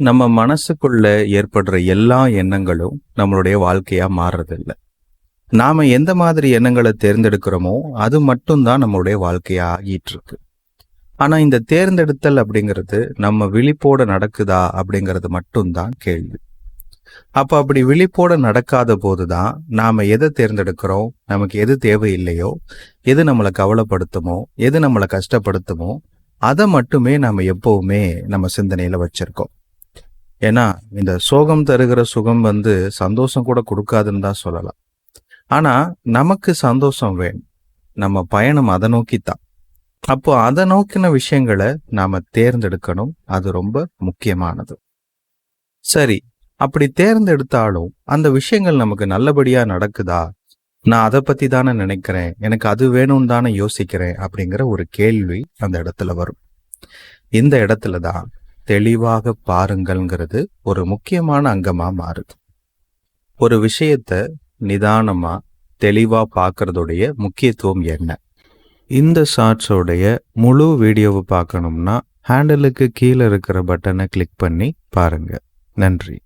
நம்ம மனசுக்குள்ள ஏற்படுற எல்லா எண்ணங்களும் நம்மளுடைய வாழ்க்கையா மாறுறதில்ல. நாம எந்த மாதிரி எண்ணங்களை தேர்ந்தெடுக்கிறோமோ அது மட்டும்தான் நம்மளுடைய வாழ்க்கையா ஆகிட்டு இருக்கு ஆனா இந்த தேர்ந்தெடுத்தல் அப்படிங்கிறது நம்ம விழிப்போட நடக்குதா அப்படிங்கிறது மட்டும்தான் கேள்வி. அப்ப அப்படி விழிப்போட நடக்காத போதுதான் நாம எதை தேர்ந்தெடுக்கிறோம் நமக்கு எது தேவையில்லையோ எது நம்மளை கவலைப்படுத்துமோ எது நம்மளை கஷ்டப்படுத்துமோ அதை மட்டுமே நாம எப்பவுமே நம்ம சிந்தனையில வச்சிருக்கோம். ஏன்னா இந்த சோகம் தருகிற சுகம் வந்து சந்தோஷம் கூட கொடுக்காதுன்னு தான் சொல்லலாம். ஆனா நமக்கு சந்தோஷம் வேணும். நம்ம பயணம் அதை நோக்கி தான் அப்போ அதை நோக்கின விஷயங்களை நாம தேர்ந்தெடுக்கணும். அது ரொம்ப முக்கியமானது. சரி அப்படி தேர்ந்தெடுத்தாலும் அந்த விஷயங்கள் நமக்கு நல்லபடியா நடக்குதா? நான் அதை பத்தி தானே நினைக்கிறேன். எனக்கு அது வேணும்னு தானே யோசிக்கிறேன் அப்படிங்கிற ஒரு கேள்வி அந்த இடத்துல வரும். இந்த இடத்துல தான் தெளிவாக பாருங்கள்ங்கிறது ஒரு முக்கியமான அங்கமாக மாறுது. ஒரு விஷயத்த நிதானமாக தெளிவாக பார்க்கறதுடைய முக்கியத்துவம் என்ன? இந்த ஷார்ட்ஸோடைய முழு வீடியோவை பார்க்கணும்னா ஹேண்டலுக்கு கீழே இருக்கிற பட்டனை கிளிக் பண்ணி பாருங்கள் நன்றி.